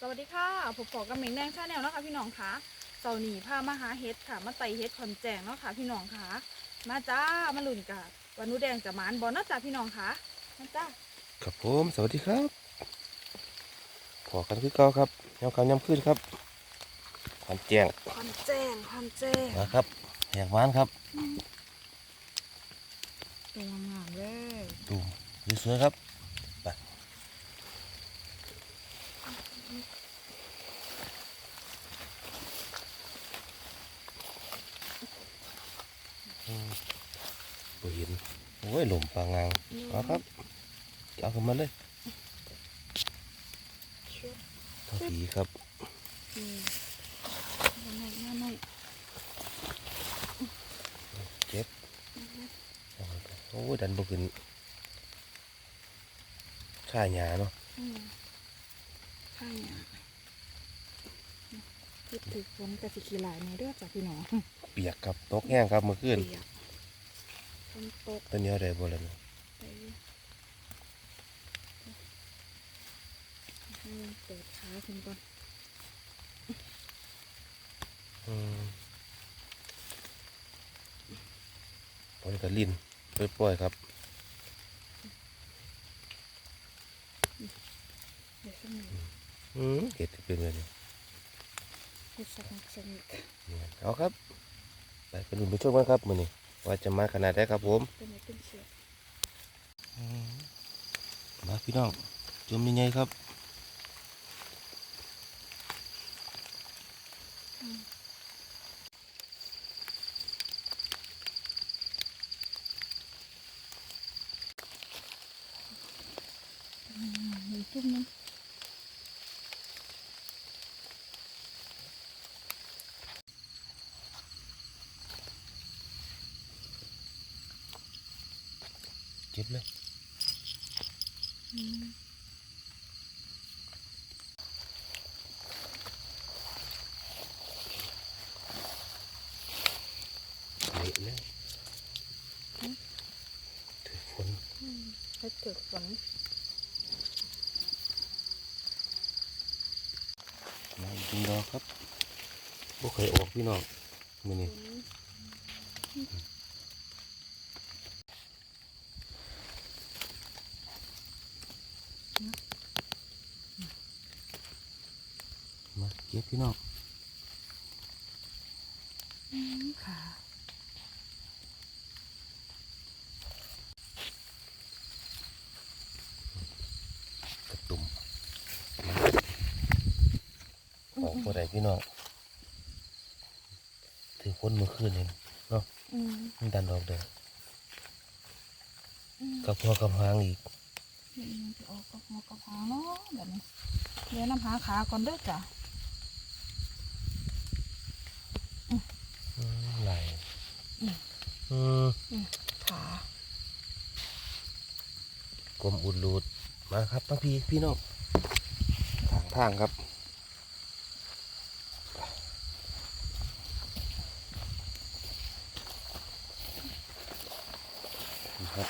สวัสดีค่ะผมปอกับเหม่งแดงชาแนลเนาะค่ะพี่น้องค่ะเสาร์นี้พามาหาเฮ็ดค่ะ มาไต่เฮ็ดขอนแจงเนาะค่ะพี่น้องค่ะ มาจ้ามาลุ่นกับวันนูแดงจะหมานบอลเนาะจ้าพี่น้องค่ะมาจ้าครับผมสวัสดีครับขอกันคือเก่าครับยำคำยำขึ้นครับขอนแจงขอนแจงขอนแจงนะครับแหกหวานครับตัวงามๆเลยดูสวยๆครับไปอืม บ่เห็นโอ้ยหล่มปลางางเอาครับเอาขึ้นมาเลยชุบทั้งผีครับเจ็บโอ้ยดันบ่ขึ้นข่าหยาเนาะ อืมข้างเนี่ยคิด ถึงฝนกะสิขี้หลายในเด้อจ้าพี่น้องเปียกครับตกแห้งครับเมื่อคืนเปียกฝนตกตอนนี้อะไรบ่ล่ะเนี่ยไปให้เปิดขาคุณก่อนอืมตอนนี้ก็ลิ้นปล่อยๆครับเดี๋ยวสักหน่อยอืมเห็ดเป็นเลยนี่ให้ สักนิดสักนิดเอาครับไปเป็นรุ่นผู้ชมกันครับมื้อนี้ว่าจะมาขนาดไหนครับผมเป็นไงเป็นเชือกมาพี่น้องจมยังไงครับมีจุ่มนึง เจ็บเลยอืมเละเลยถือฝนให้เกิดฝนมาอีกหนึ่งดอกครับบ่เคยออกพี่น้องมื้อนี้ มา เก็บพี่น้องอืมค่ะกระตุ่มออกบ่ได้พี่น้องถือฝนเมื่อคืนเองเนาะอืมมันดันออกเด้ออืมกับหัวกับหางอีกนี่มันจะออกกับหัวกับหางเนาะแบบนี้เดี๋ยวน้ำหาขาก่อนเด้อจ้ะ อืมไหล อืมขากลมอุดรูดมาครับทั้งพี่พี่น้องทางทางครับครับ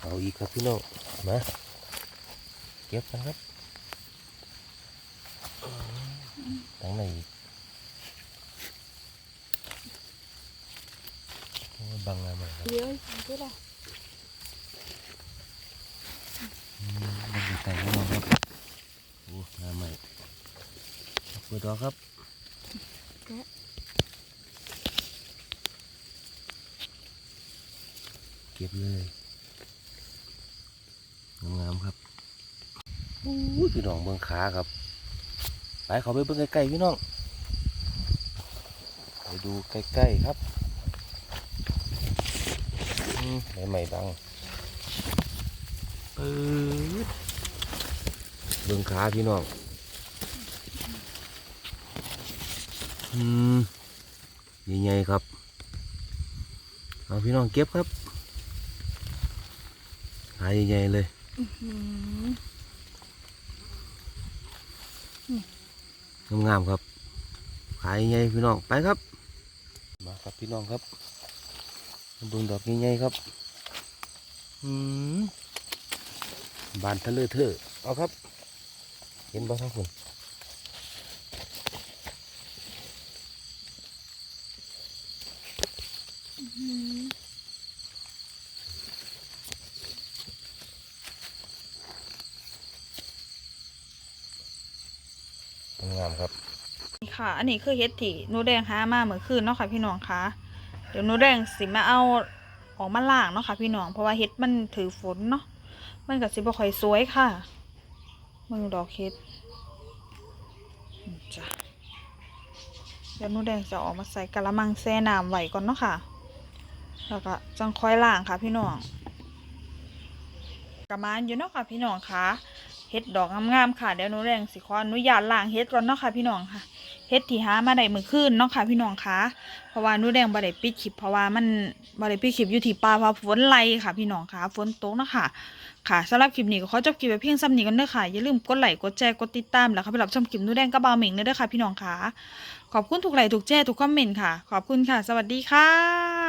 เอาอีกครับพี่น้องมาเก็บกันครับ ตั้งในอีกโอ้ยบังงานมาครับเดี๋ยวดูละอืมบังอยู่ใต้พี่น้องครับโอ้งานใหม่เปิดดอกครับแกะเก็บเลยงามๆครับอู้ยพี่น้องเบื้องขาครับ ไปเขาไปเบื้องใกล้ๆพี่น้องไปดูใกล้ๆครับใบใหม่บังปืดเบื้องขาพี่น้องอืมใหญ่ๆครับเอาพี่น้องเก็บครับหายใหญ่ๆเลยอืม งามๆครับ ขายใหญ่พี่น้องไปครับ มาครับพี่น้องครับเบิ่งดอกใหญ่ๆครับอืมบานทะเลเธอเอาครับ เห็นบ่ทั้งคน งามครับค่ะ อันนี้คือเฮ็ดที่นูแดงหามาเมื่อคืนเนาะค่ะพี่น้องคะเดี๋ยวนูแดงสิมาเอาออกมาล้างเนาะค่ะพี่น้องเพราะว่าเฮ็ดมันถือฝนเนาะมันก็สิบ่ค่อยสวยค่ะมึงดอกเฮ็ดจ้ะเดี๋ยวนูแดงจะออกมาใส่กะละมังแช่น้ำไว้ก่อนเนาะค่ะแล้วก็จังค่อยล้างค่ะพี่น้องกระมานอยู่เนาะค่ะพี่น้องคะ เฮ็ดดอกงามๆค่ะเดี๋ยวหนูแดงสิขออนุญาตล้างเฮ็ดก่อนเนาะค่ะพี่น้องค่ะเฮ็ดที่หามาได้มื้อคืนเนาะค่ะพี่น้องคะเพราะว่าหนูแดงบ่ได้ปิดคลิปเพราะว่ามันบ่ได้ปิดคลิปอยู่ที่ป่าเพราะฝนไหลค่ะ พี่น้องคะฝนตกเนาะค่ะ ค่ะสำหรับคลิปนี้ก็ขอจบคลิปไว้เพียงซ้ำนี้กันเด้อค่ะอย่าลืมกดไลค์กดแชร์กดติดตามแล้วก็ไปรับชมคลิปหนูแดงกับบ่าวเหม่งเด้อค่ะพี่น้องคะขอบคุณทุกไลค์ทุกแชร์ทุกคอมเมนต์ค่ะ ขอบคุณค่ะ สวัสดีค่ะ